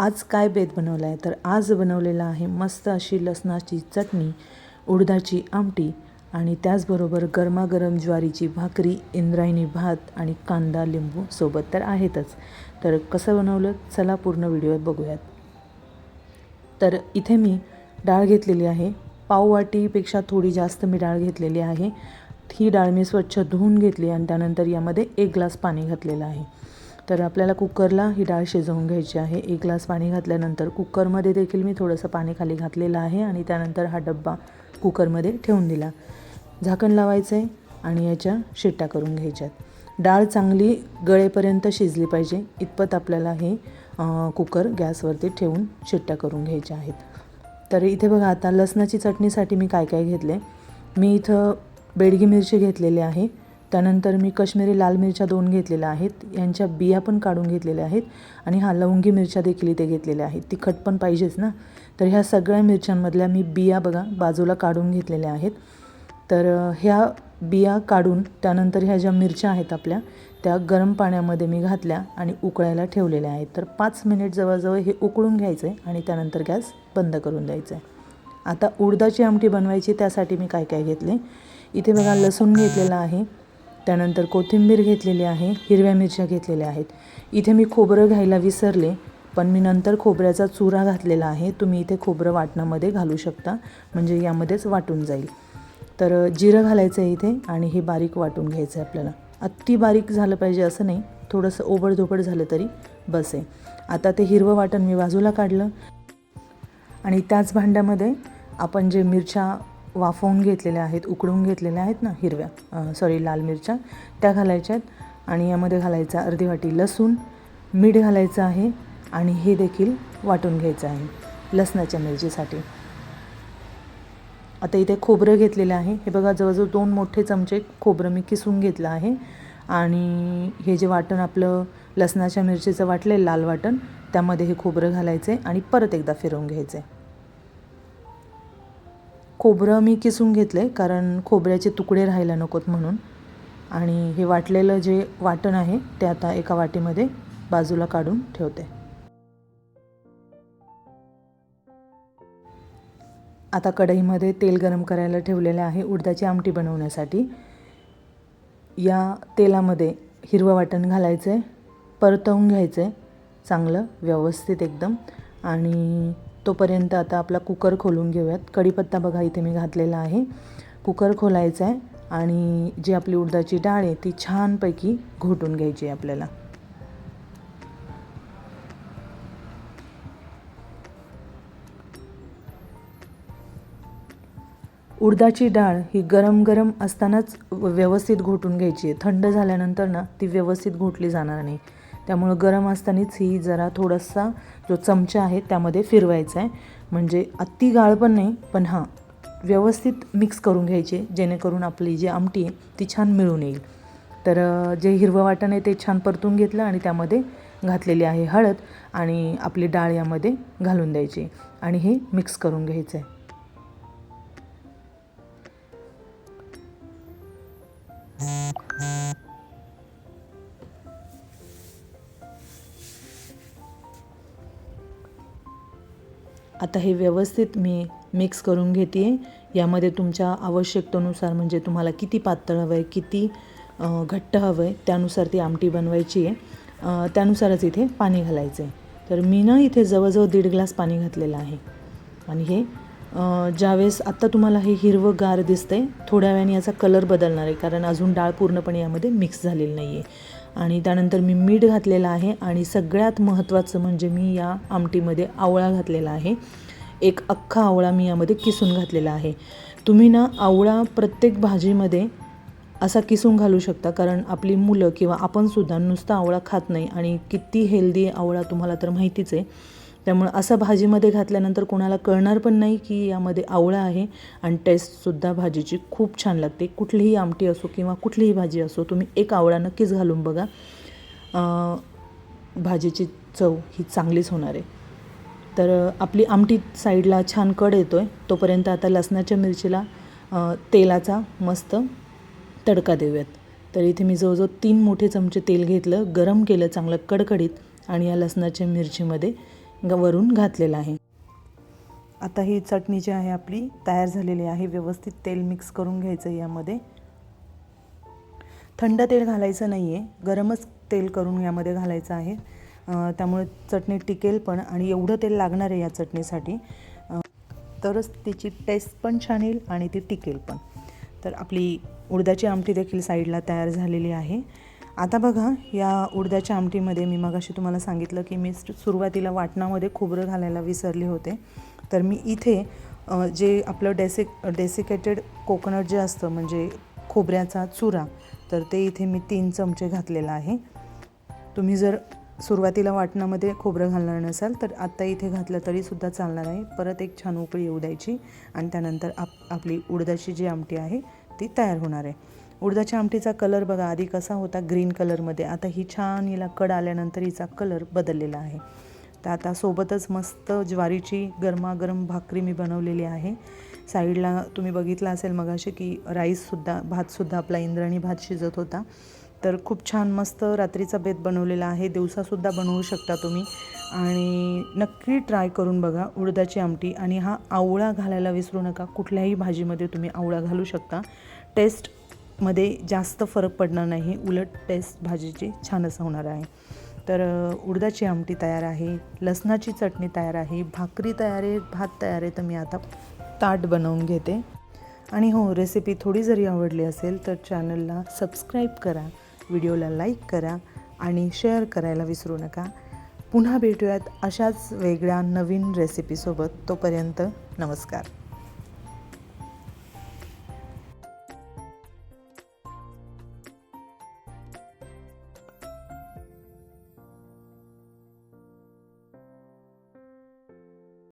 आज काय बेत बनवला आहे? तर आज बनवलेला आहे मस्त अशी लसणाची चटणी उडदाची आमटी आणि त्याचबरोबर गरमागरम ज्वारीची भाकरी इंद्रायणी भात आणि कांदा लिंबू सोबत तर आहेतच. तर कसं बनवलं? चला पूर्ण व्हिडिओत बघूयात. तर इथे मी डाळ घेतलेली आहे. पाववाटीपेक्षा थोडी जास्त मी डाळ घेतलेली आहे. ही डाळ मी स्वच्छ धुवून घेतली आणि त्यानंतर यामध्ये एक ग्लास पाणी घातलेलं आहे. तर आपल्याला कुकरला ही डाळ शिजवून घ्यायची आहे. एक ग्लास पाणी घातल्यानंतर कुकरमध्ये देखील मी थोडंसं पाणी खाली घातलेलं आहे आणि त्यानंतर हा डब्बा कुकरमध्ये ठेवून दिला. झाकण लावायचं आहे आणि याच्या शिट्ट्या करून घ्यायच्यात डाळ चांगली गळेपर्यंत शिजली पाहिजे. इतपत आपल्याला हे कुकर गॅसवरती ठेवून शिट्ट्या करून घ्यायच्या आहेत. तर इथे बघा आता लसणाची चटणीसाठी मी काय काय घेतले? मी इथं बेडगी मिरची घेतलेली आहे. त्यानंतर मी कश्मीरी लाल मिरच्या दोन घेतलेल्या आहेत. यांच्या बिया पण काढून घेतलेल्या आहेत आणि हा लवंगी मिरच्या देखील इथे घेतलेल्या आहेत. तिखट पण पाहिजेच ना? तर ह्या सगळ्या मिरच्यांमधल्या मी बिया बघा बाजूला काढून घेतलेल्या आहेत. तर ह्या बिया काढून त्यानंतर ह्या ज्या मिरच्या आहेत आपल्या त्या गरम पाण्यामध्ये मी घातल्या आणि उकळायला ठेवलेल्या आहेत. तर पाच मिनिट जवळजवळ हे उकळून घ्यायचं आहे आणि त्यानंतर गॅस बंद करून द्यायचं आहे आता उडदाची आमटी बनवायची त्यासाठी मी काय काय घेतले? इथे बघा लसूण घेतलेला आहे. त्यानंतर कोथिंबीर घेतलेली आहे हिरव्या मिरच्या घेतलेल्या आहेत. इथे मी खोबरं घ्यायला विसरले पण मी नंतर खोबऱ्याचा चुरा घातलेला आहे. तुम्ही इथे खोबरं वाटणामध्ये घालू शकता म्हणजे यामध्येच वाटून जाईल. तर जिरं घालायचं आहे इथे आणि हे बारीक वाटून घ्यायचं आहे आपल्याला. अति बारीक झालं पाहिजे असं नाही थोडंसं ओबडधोबड झालं तरी बस आहे. आता ते हिरवं वाटण मी बाजूला काढलं आणि त्याच भांड्यामध्ये आपण जे मिरच्या वाफवून घेतलेल्या आहेत उकडून घेतलेल्या आहेत ना हिरव्या सॉरी लाल मिरच्या. त्या घालायच्या आहेत आणि यामध्ये घालायचा अर्धी वाटी लसूण मीठ घालायचं आहे आणि हे देखील वाटून घ्यायचं आहे लसणाच्या मिरचीसाठी. आता इथे खोबरं घेतलेलं आहे. हे बघा जवळजवळ दोन मोठे चमचे खोबरं मी किसून घेतलं आहे. आणि हे जे वाटण आपलं लसणाच्या मिरचीचं वाटलं लाल वाटण त्यामध्ये हे खोबरं घालायचं आहे आणि परत एकदा फिरवून घ्यायचं आहे खोबरं मी किसून घेतलं आहे कारण खोबऱ्याचे तुकडे राहायला नकोत म्हणून. आणि हे वाटलेलं जे वाटण आहे ते आता एका वाटीमध्ये बाजूला काढून ठेवते. आता कढईमध्ये तेल गरम करायला ठेवलेलं आहे उडदाची आमटी बनवण्यासाठी. या तेलामध्ये हिरवं वाटण घालायचं आहे परतवून घ्यायचं आहे चांगलं व्यवस्थित एकदम. आणि तोपर्यंत आता आपला कुकर खोलून घेऊयात. कढीपत्ता बघा इथे मी घातलेला आहे. कुकर खोलायचा आहे आणि जी आपली उडदाची डाळ आहे ती छानपैकी घोटून घ्यायची आहे आपल्याला. उडदाची डाळ ही गरम गरम असतानाच व्यवस्थित घोटून घ्यायची आहे. थंड झाल्यानंतर ना ती व्यवस्थित घोटली जाणार नाही. त्यामुळं गरम असतानाच ही जरा थोडासा जो चमचा आहे त्यामध्ये फिरवायचा आहे. म्हणजे अति गाळ पण नाही पण हां व्यवस्थित मिक्स करून घ्यायचे जेणेकरून आपली जी आमटी आहे ती छान मिळून येईल. तर जे हिरवं वाटण आहे ते छान परतून घेतलं आणि त्यामध्ये घातलेली आहे हळद आणि आपली डाळ यामध्ये घालून द्यायची आणि हे मिक्स करून घ्यायचं आहे. आता हे व्यवस्थित मी मिक्स करून घेते. यामध्ये तुमच्या आवश्यकतेनुसार म्हणजे तुम्हाला किती पातळ हवं आहे किती घट्ट हवं आहे त्यानुसार ती आमटी बनवायची आहे. त्यानुसारच इथे पाणी घालायचं आहे तर मी ना इथे जवळजवळ दीड ग्लास पाणी घातलेलं आहे. आणि हे ज्यावेळेस आत्ता तुम्हाला हे हिरवं गार दिसतंय थोड्या वेळाने याचा कलर बदलणार आहे कारण अजून डाळ पूर्णपणे यामध्ये मिक्स झालेली नाही आहे आणि त्यानंतर मी मीठ घातलेलं आहे आणि सगळ्यात महत्त्वाचं म्हणजे मी या आमटीमध्ये आवळा घातलेला आहे. एक अख्खा आवळा मी यामध्ये किसून घातलेला आहे. तुम्ही ना आवळा प्रत्येक भाजीमध्ये असा किसून घालू शकता कारण आपली मुलं किंवा आपणसुद्धा नुसता आवळा खात नाही आणि किती हेल्दी आवळा तुम्हाला तर माहितीच आहे. त्यामुळं असं भाजीमध्ये घातल्यानंतर कोणाला कळणार पण नाही की यामध्ये आवळा आहे. आणि टेस्टसुद्धा भाजीची खूप छान लागते. कुठलीही आमटी असो किंवा कुठलीही भाजी असो तुम्ही एक आवळा नक्कीच घालून बघा. भाजीची चव ही चांगलीच होणार आहे. तर आपली आमटी साईडला छान कड येतो आहे तोपर्यंत आता लसणाच्या मिरचीला तेलाचा मस्त तडका देऊयात. तर इथे मी जवळजवळ तीन मोठे चमचे तेल घेतलं गरम केलं चांगलं कडकडीत. आणि या लसणाच्या मिरचीमध्ये वरून घातलेला आहे. आता ही चटणी जी आहे आपली तयार झालेली आहे. व्यवस्थित तेल मिक्स करून घ्यायचं यामध्ये. थंड तेल घालायचं नाही आहे गरमच तेल करून यामध्ये घालायचं आहे. त्यामुळे चटणी टिकेल पण आणि एवढं तेल लागणार आहे या चटणीसाठी. तरच तिची टेस्ट पण छान येईल आणि ती टिकेल पण. तर आपली उडदाची आमटी देखील साईडला तयार झालेली आहे. आता बघा या उडद्याच्या आमटीमध्ये मी मगाशी तुम्हाला सांगितलं की मी सु- सुरुवातीला वाटणामध्ये खोबरं घालायला विसरले होते. तर मी इथे जे आपलं डेसिक डेसिकेटेड कोकोनट जे असतं म्हणजे खोबऱ्याचा चुरा तर ते इथे मी तीन चमचे घातलेला आहे. तुम्ही जर सुरुवातीला वाटणामध्ये खोबरं घालणार नसाल तर आत्ता इथे घातलं तरीसुद्धा चालणार आहे. परत एक छान उकळी येऊ द्यायची आणि त्यानंतर आप आपली उडदाची जी आमटी आहे ती तयार होणार आहे. उडदाच्या आमटीचा कलर बघा आधी कसा होता ग्रीन कलरमध्ये. आता ही छान हिला कड आल्यानंतर हिचा कलर बदललेला आहे. तर आता सोबतच मस्त ज्वारीची गरमागरम भाकरी मी बनवलेली आहे. साईडला तुम्ही बघितलं असेल मगाशी की राईससुद्धा भातसुद्धा आपला इंद्राणी भात शिजत होता. तर खूप छान मस्त रात्रीचा बेत बनवलेला आहे. दिवसासुद्धा बनवू शकता तुम्ही. आणि नक्की ट्राय करून बघा उडदाची आमटी. आणि हा आवळा घालायला विसरू नका. कुठल्याही भाजीमध्ये तुम्ही आवळा घालू शकता. टेस्ट मध्ये जास्त फरक पडणार नाही. उलट टेस्ट भाजीची छान असं होणार आहे. तर उडदाची आमटी तयार आहे. लसणाची चटणी तयार आहे. भाकरी तयार आहे. भात तयार आहे. तर मी आता ताट बनवून घेते. आणि हो रेसिपी थोडी जरी आवडली असेल तर चॅनलला सबस्क्राईब करा. व्हिडिओला लाईक करा. आणि शेअर करायला विसरू नका. पुन्हा भेटूयात अशाच वेगळ्या नवीन रेसिपीसोबत तोपर्यंत नमस्कार.